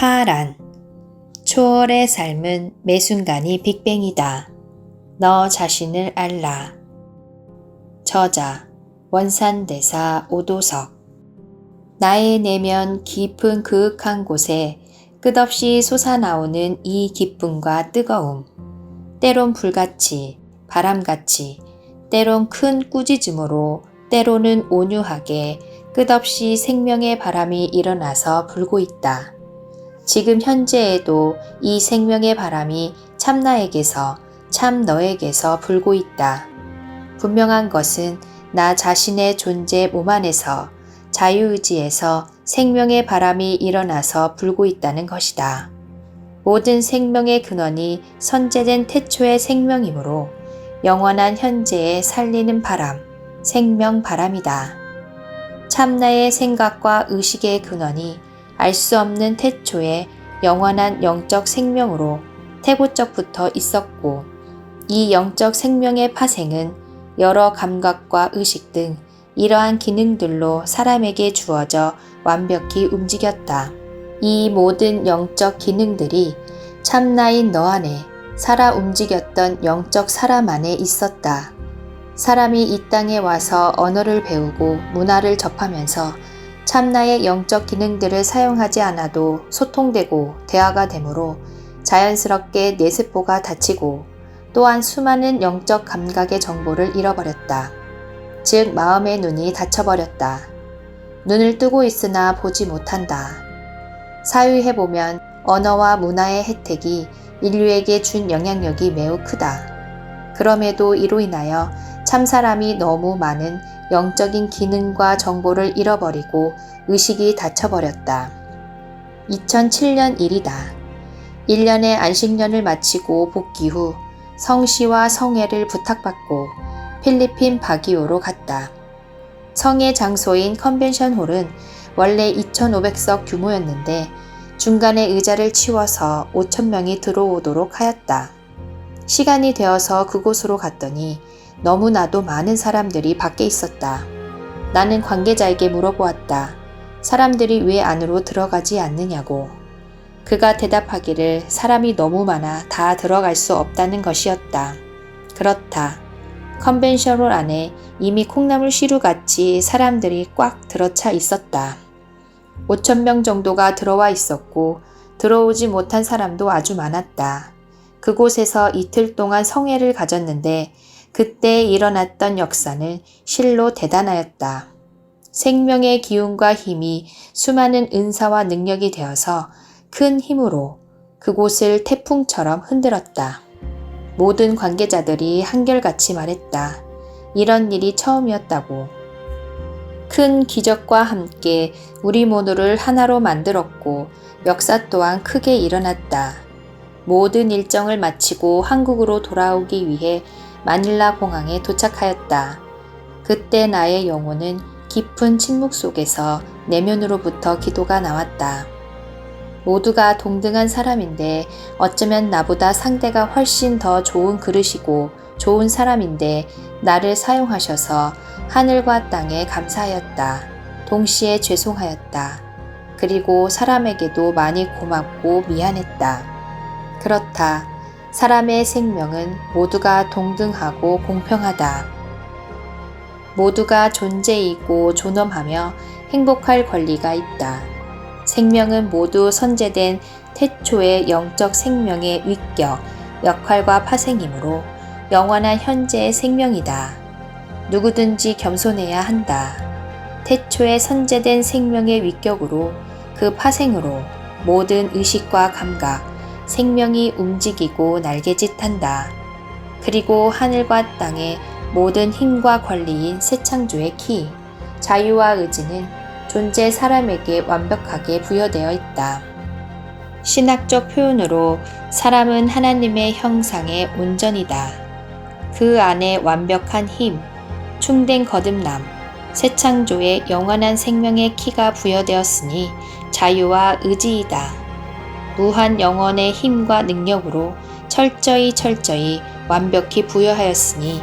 파란 초월의 삶은 매 순간이 빅뱅이다. 너 자신을 알라. 저자 원산대사 오도석 나의 내면 깊은 그윽한 곳에 끝없이 솟아나오는 이 기쁨과 뜨거움. 때론 불같이, 바람같이, 때론 큰 꾸짖음으로, 때로는 온유하게 끝없이 생명의 바람이 일어나서 불고 있다. 지금 현재에도 이 생명의 바람이 참 나에게서, 참 너에게서 불고 있다. 분명한 것은 나 자신의 존재 몸 안에서 자유의지에서 생명의 바람이 일어나서 불고 있다는 것이다. 모든 생명의 근원이 선제된 태초의 생명이므로 영원한 현재에 살리는 바람, 생명 바람이다. 참나의 생각과 의식의 근원이 알 수 없는 태초의 영원한 영적 생명으로 태고적부터 있었고 이 영적 생명의 파생은 여러 감각과 의식 등 이러한 기능들로 사람에게 주어져 완벽히 움직였다. 이 모든 영적 기능들이 참나인 너 안에 살아 움직였던 영적 사람 안에 있었다. 사람이 이 땅에 와서 언어를 배우고 문화를 접하면서 참나의 영적 기능들을 사용하지 않아도 소통되고 대화가 되므로 자연스럽게 뇌세포가 다치고 또한 수많은 영적 감각의 정보를 잃어버렸다. 즉 마음의 눈이 닫혀버렸다. 눈을 뜨고 있으나 보지 못한다. 사유해 보면 언어와 문화의 혜택이 인류에게 준 영향력이 매우 크다. 그럼에도 이로 인하여 참 사람이 너무 많은 영적인 기능과 정보를 잃어버리고 의식이 닫혀버렸다. 2007년 일이다. 1년의 안식년을 마치고 복귀 후 성시와 성애를 부탁받고 필리핀 바기오로 갔다. 성의 장소인 컨벤션 홀은 원래 2,500석 규모였는데 중간에 의자를 치워서 5,000명이 들어오도록 하였다. 시간이 되어서 그곳으로 갔더니 너무나도 많은 사람들이 밖에 있었다. 나는 관계자에게 물어보았다. 사람들이 왜 안으로 들어가지 않느냐고. 그가 대답하기를 사람이 너무 많아 다 들어갈 수 없다는 것이었다. 그렇다. 컨벤션홀 안에 이미 콩나물 시루같이 사람들이 꽉 들어차 있었다. 5천명 정도가 들어와 있었고 들어오지 못한 사람도 아주 많았다. 그곳에서 이틀 동안 성회를 가졌는데 그때 일어났던 역사는 실로 대단하였다. 생명의 기운과 힘이 수많은 은사와 능력이 되어서 큰 힘으로 그곳을 태풍처럼 흔들었다. 모든 관계자들이 한결같이 말했다. 이런 일이 처음이었다고. 큰 기적과 함께 우리 모두를 하나로 만들었고 역사 또한 크게 일어났다. 모든 일정을 마치고 한국으로 돌아오기 위해 마닐라 공항에 도착하였다. 그때 나의 영혼은 깊은 침묵 속에서 내면으로부터 기도가 나왔다. 모두가 동등한 사람인데 어쩌면 나보다 상대가 훨씬 더 좋은 그릇이고 좋은 사람인데 나를 사용하셔서 하늘과 땅에 감사하였다. 동시에 죄송하였다. 그리고 사람에게도 많이 고맙고 미안했다. 그렇다. 사람의 생명은 모두가 동등하고 공평하다. 모두가 존재이고 존엄하며 행복할 권리가 있다. 생명은 모두 선제된 태초의 영적 생명의 위격, 역할과 파생이므로 영원한 현재의 생명이다. 누구든지 겸손해야 한다. 태초에 선제된 생명의 위격으로 그 파생으로 모든 의식과 감각, 생명이 움직이고 날개짓한다. 그리고 하늘과 땅의 모든 힘과 권리인 새 창조의 키, 자유와 의지는 존재 사람에게 완벽하게 부여되어 있다. 신학적 표현으로 사람은 하나님의 형상의 온전이다. 그 안에 완벽한 힘, 충된 거듭남, 새 창조의 영원한 생명의 키가 부여되었으니 자유와 의지이다. 무한 영원의 힘과 능력으로 철저히 철저히 완벽히 부여하였으니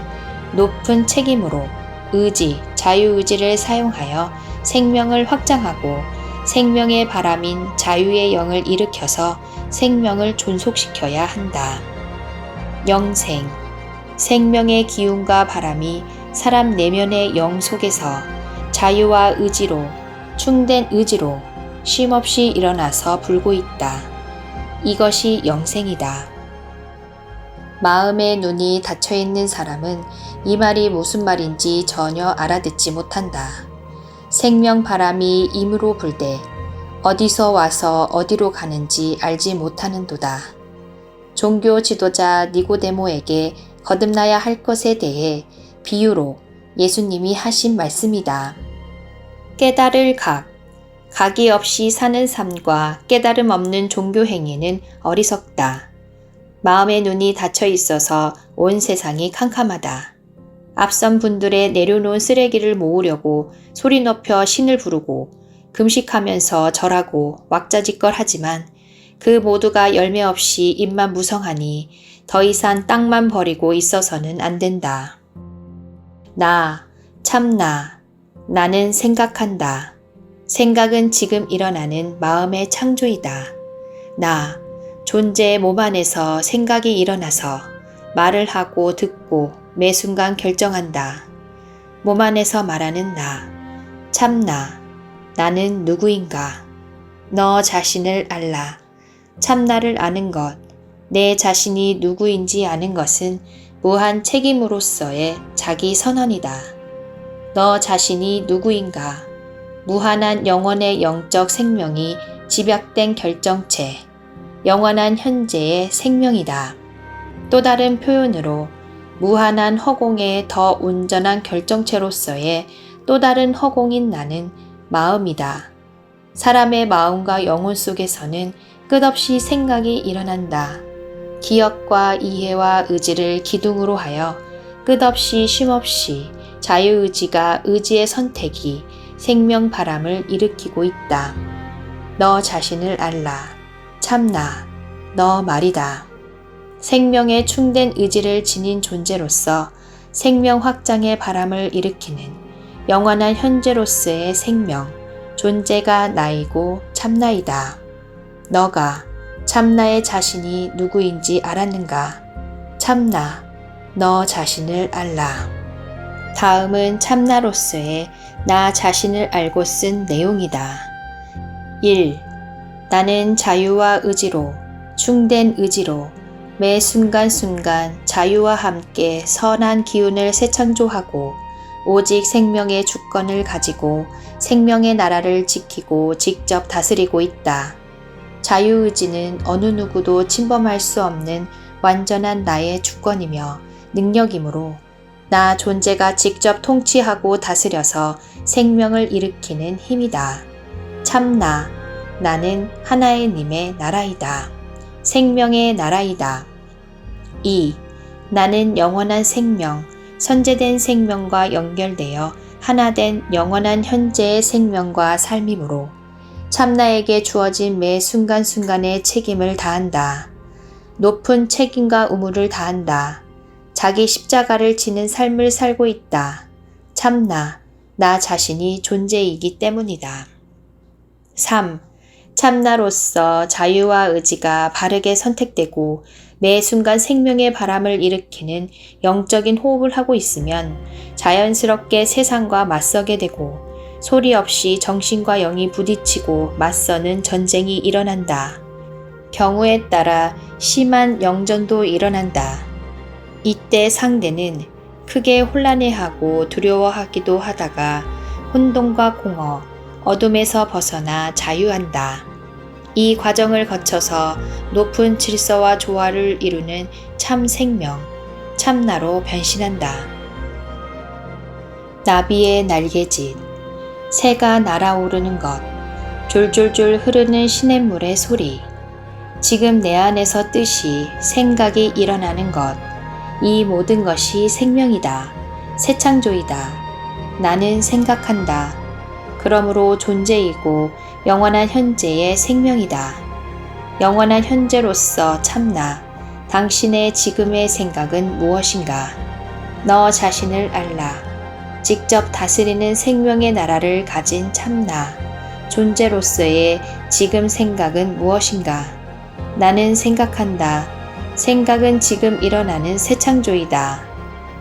높은 책임으로 의지, 자유의지를 사용하여 생명을 확장하고 생명의 바람인 자유의 영을 일으켜서 생명을 존속시켜야 한다. 영생. 생명의 기운과 바람이 사람 내면의 영 속에서 자유와 의지로, 충된 의지로 쉼없이 일어나서 불고 있다. 이것이 영생이다. 마음의 눈이 닫혀 있는 사람은 이 말이 무슨 말인지 전혀 알아듣지 못한다. 생명 바람이 임으로 불 때 어디서 와서 어디로 가는지 알지 못하는도다. 종교 지도자 니고데모에게 거듭나야 할 것에 대해 비유로 예수님이 하신 말씀이다. 깨달을 각. 각이 없이 사는 삶과 깨달음 없는 종교 행위는 어리석다. 마음의 눈이 닫혀 있어서 온 세상이 캄캄하다. 앞선 분들의 내려놓은 쓰레기를 모으려고 소리 높여 신을 부르고 금식하면서 절하고 왁자지껄 하지만 그 모두가 열매 없이 입만 무성하니 더 이상 땅만 버리고 있어서는 안 된다. 나, 참나, 나는 생각한다. 생각은 지금 일어나는 마음의 창조이다. 나, 존재의 몸 안에서 생각이 일어나서 말을 하고 듣고 매 순간 결정한다. 몸 안에서 말하는 나, 참나, 나는 누구인가? 너 자신을 알라. 참나를 아는 것, 내 자신이 누구인지 아는 것은 무한 책임으로서의 자기 선언이다. 너 자신이 누구인가? 무한한 영원의 영적 생명이 집약된 결정체, 영원한 현재의 생명이다. 또 다른 표현으로 무한한 허공의 더 온전한 결정체로서의 또 다른 허공인 나는 마음이다. 사람의 마음과 영혼 속에서는 끝없이 생각이 일어난다. 기억과 이해와 의지를 기둥으로 하여 끝없이 쉼없이 자유의지가 의지의 선택이 생명 바람을 일으키고 있다. 너 자신을 알라. 참나, 너 말이다. 생명의 충된 의지를 지닌 존재로서 생명 확장의 바람을 일으키는 영원한 현재로서의 생명, 존재가 나이고 참나이다. 너가 참나의 자신이 누구인지 알았는가? 참나, 너 자신을 알라. 다음은 참나로서의 나 자신을 알고 쓴 내용이다. 1. 나는 자유와 의지로, 충된 의지로 매 순간순간 자유와 함께 선한 기운을 새창조하고 오직 생명의 주권을 가지고 생명의 나라를 지키고 직접 다스리고 있다. 자유의지는 어느 누구도 침범할 수 없는 완전한 나의 주권이며 능력이므로 나 존재가 직접 통치하고 다스려서 생명을 일으키는 힘이다. 참나, 나는 하나의 님의 나라이다. 생명의 나라이다. 2. 나는 영원한 생명, 선제된 생명과 연결되어 하나된 영원한 현재의 생명과 삶이므로 참나에게 주어진 매 순간순간의 책임을 다한다. 높은 책임과 의무를 다한다. 자기 십자가를 지는 삶을 살고 있다. 참나, 나 자신이 존재이기 때문이다. 3. 참나로서 자유와 의지가 바르게 선택되고 매 순간 생명의 바람을 일으키는 영적인 호흡을 하고 있으면 자연스럽게 세상과 맞서게 되고 소리 없이 정신과 영이 부딪히고 맞서는 전쟁이 일어난다. 경우에 따라 심한 영전도 일어난다. 이때 상대는 크게 혼란해하고 두려워하기도 하다가 혼돈과 공허, 어둠에서 벗어나 자유한다. 이 과정을 거쳐서 높은 질서와 조화를 이루는 참 생명, 참나로 변신한다. 나비의 날개짓, 새가 날아오르는 것, 졸졸졸 흐르는 시냇물의 소리, 지금 내 안에서 뜻이 생각이 일어나는 것, 이 모든 것이 생명이다. 새 창조이다. 나는 생각한다. 그러므로 존재이고 영원한 현재의 생명이다. 영원한 현재로서 참나. 당신의 지금의 생각은 무엇인가? 너 자신을 알라. 직접 다스리는 생명의 나라를 가진 참나. 존재로서의 지금 생각은 무엇인가? 나는 생각한다. 생각은 지금 일어나는 새 창조이다.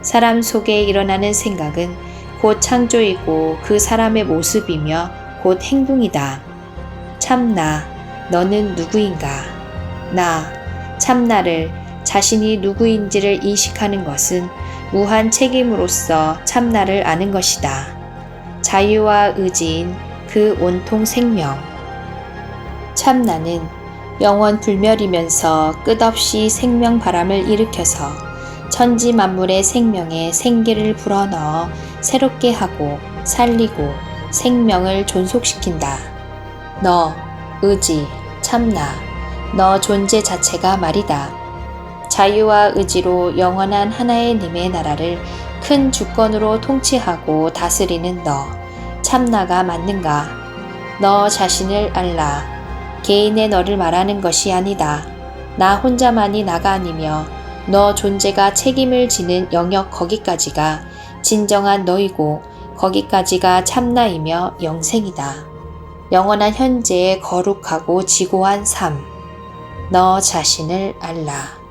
사람 속에 일어나는 생각은 곧 창조이고 그 사람의 모습이며 곧 행동이다. 참나, 너는 누구인가? 나, 참나를 자신이 누구인지를 인식하는 것은 무한 책임으로서 참나를 아는 것이다. 자유와 의지인 그 온통 생명. 참나는 영원 불멸이면서 끝없이 생명 바람을 일으켜서 천지 만물의 생명에 생기를 불어넣어 새롭게 하고 살리고 생명을 존속시킨다. 너, 의지, 참나, 너 존재 자체가 말이다. 자유와 의지로 영원한 하나의 님의 나라를 큰 주권으로 통치하고 다스리는 너, 참나가 맞는가? 너 자신을 알라. 개인의 너를 말하는 것이 아니다. 나 혼자만이 나가 아니며 너 존재가 책임을 지는 영역 거기까지가 진정한 너이고 거기까지가 참나이며 영생이다. 영원한 현재의 거룩하고 지고한 삶. 너 자신을 알라.